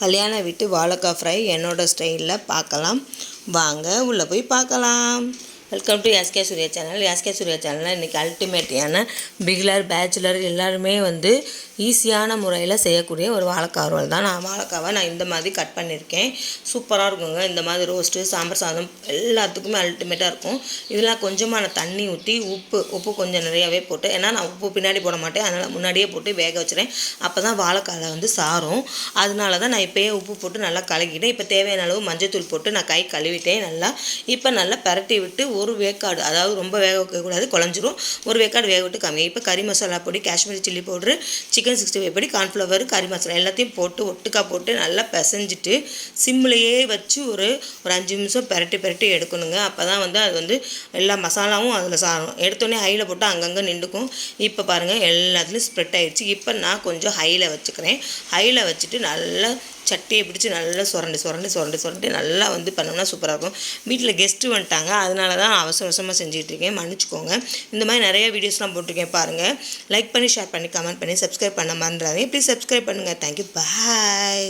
கல்யாண வீட்டு வாழைக்காய் ஃப்ரை என்னோடய ஸ்டைலில் பார்க்கலாம். வாங்க உள்ளே போய் பார்க்கலாம். Welcome to SK Surya channel SK Surya சேனலில் இன்றைக்கி அல்டிமேட்டியான பிகிலர் பேச்சுலர் எல்லாருமே வந்து ஈஸியான முறையில் செய்யக்கூடிய ஒரு வாழைக்காய் வறுவல் தான். நான் வாழைக்காவை நான் இந்த மாதிரி கட் பண்ணியிருக்கேன் சூப்பராக இருக்குங்க. இந்த மாதிரி ரோஸ்ட்டு சாம்பார் சாதம் எல்லாத்துக்குமே அல்டிமேட்டாக இருக்கும். இதெல்லாம் கொஞ்சமாக நான் தண்ணி ஊற்றி உப்பு உப்பு கொஞ்சம் நிறையாவே போட்டு ஏன்னா நான் உப்பு பின்னாடி போட மாட்டேன். அதனால் முன்னாடியே போட்டு வேக வச்சுறேன் அப்போ தான் வாழைக்காயில் வந்து சாரும். அதனால தான் நான் இப்போயே உப்பு போட்டு நல்லா கலக்கிட்டேன் இப்போ தேவையான அளவு மஞ்சத்தூள் போட்டு நான் கை கழுவிட்டேன். நல்லா இப்போ நல்லா பரட்டி விட்டு ஒரு வேக்காடு அதாவது ரொம்ப வேக வைக்கக்கூடாது குழஞ்சிரும். ஒரு வேக்காடு வேக விட்டு கம்மி இப்போ கறி மசாலா பொடி Kashmiri chilli powder chicken sixty five படி கார்ன்ஃப்ளவர் கறி மசாலா எல்லாத்தையும் போட்டு ஒட்டுக்கா போட்டு நல்லா பிசைஞ்சிட்டு சிம்லேயே வச்சு ஒரு ஒரு அஞ்சு நிமிஷம் பெரட்டி பரட்டி எடுக்கணுங்க. அப்போ தான் வந்து அது வந்து எல்லா மசாலாவும் அதில் சாரும். எடுத்தோடனே ஹையில் போட்டு அங்கங்கே நின்றுக்கும். இப்போ பாருங்கள் எல்லாத்துலேயும் ஸ்ப்ரெட் ஆகிடுச்சு இப்போ நான் கொஞ்சம் ஹையில் வச்சுக்கிறேன். ஹையில் வச்சுட்டு நல்லா சட்டியை பிடிச்சி நல்லா சுரண்டு சுரண்டு சுரண்டு சுரண்டு நல்லா வந்து பண்ணோம்னா சூப்பராக இருக்கும். வீட்டில் கெஸ்ட்டு வந்துட்டாங்க அதனால தான் அவசர அவசரமாக செஞ்சுட்டு இருக்கேன். மன்னிச்சுக்கோங்க. இந்த மாதிரி நிறைய வீடியோஸ்லாம் போட்டிருக்கேன் பாருங்கள் லைக் பண்ணி ஷேர் பண்ணி கமெண்ட் பண்ணி சப்ஸ்கிரைப் பண்ண மறந்துடாதீங்க. ப்ளீஸ் சப்ஸ்கிரைப் பண்ணுங்கள் தேங்க்யூ பாய்